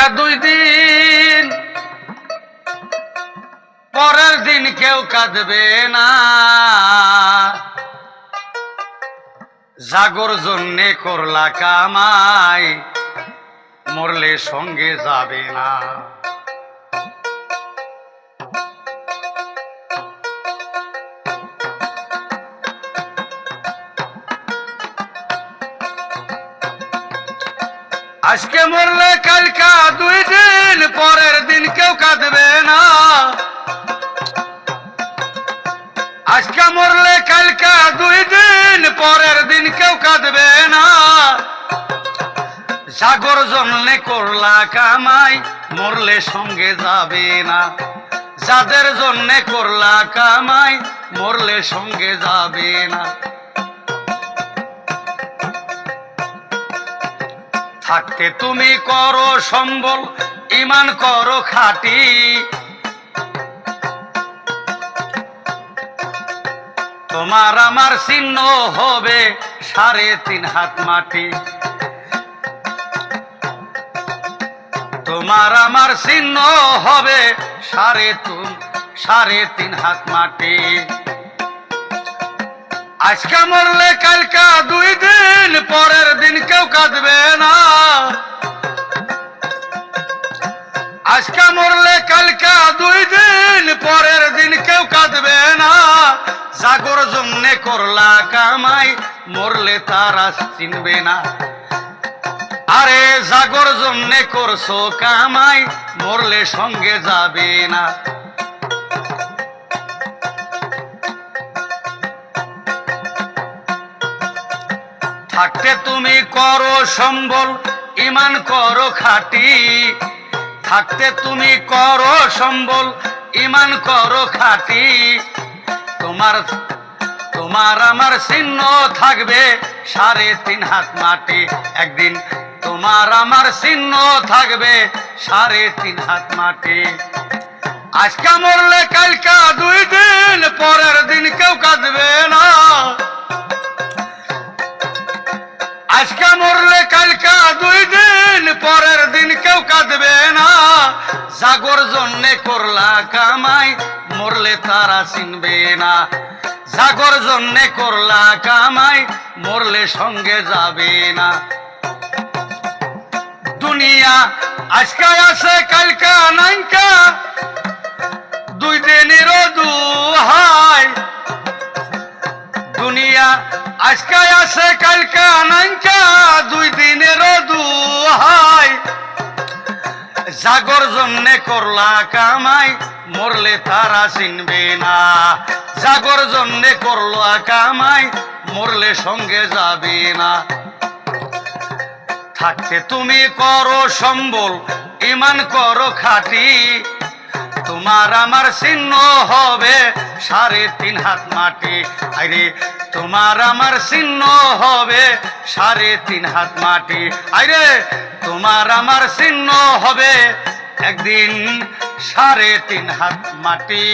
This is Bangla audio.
কালকা দুই দিন। পরের দিন কেউ কাঁদবে না। জাগর জন্যে করলা কামাই, মরলে সঙ্গে যাবে না। আজকে মরলে কালকা দুই দিন, পরের দিন কেউ কাঁদবে না। আজকে মরলে কালকা দুই দিন, পরের দিন কেউ কাঁদবে না। সাগর জন্যে করলা কামাই, মরলে সঙ্গে যাবে না। যাদের জন্যে করলা কামাই, মরলে সঙ্গে যাবে না। থাকতে তুমি করো সম্বল ইমান করো খাটি। তোমার আমার চিহ্ন হবে সাড়ে তিন হাত মাটি। তোমার আমার চিহ্ন হবে সাড়ে তিন সাড়ে তিন হাত মাটি। আজকে মরলে কালকা দুই দিন, পরের দিন কেউ কাঁদবে না। কালকা দুই দিন, পরের দিন কেউ কাঁদবে না। জাগর জন্যে করলা কামাই, মরলে তারা চিনবে না। আরে জাগর জন্যে করছ কামাই, মরলে সঙ্গে যাবে না। থাকতে তুমি করো সম্বল, ইমান করো খাটি। থাকতে তুমি করো সম্বল ইমান করো খাটি। তোমার তোমার আমার চিহ্ন থাকবে সাড়ে তিন হাত মাটি। একদিন তোমার আমার চিহ্ন থাকবে সাড়ে তিন হাত মাটি। আজকে মরলে কালকা দুই দিন, পরের দিন কেউ কাঁদবে। জাগর জন্যে করলা কামাই, মরলে তারা চিনবে না। জাগর জন্যে করলা কামাই, মরলে সঙ্গে যাবে না। দুনিয়া আজকে আছে, কালকা নাইকা। দুই দিনেরও দুহাই। দুনিয়া আজকে আছে, কালকা নাইকা। করলা কামাই, মরলে তারা চিনবে না। জাগর জন্যে করলা কামাই, মরলে সঙ্গে যাবে না। থাকতে তুমি করো সম্বল, ইমান করো খাটি। তোমার আমার চিহ্ন হবে সাড়ে তিন হাত মাটি। আরে তোমার আমার চিহ্ন হবে সাড়ে তিন হাত মাটি। আরে তোমার আমার চিহ্ন হবে একদিন সাড়ে তিন হাত মাটি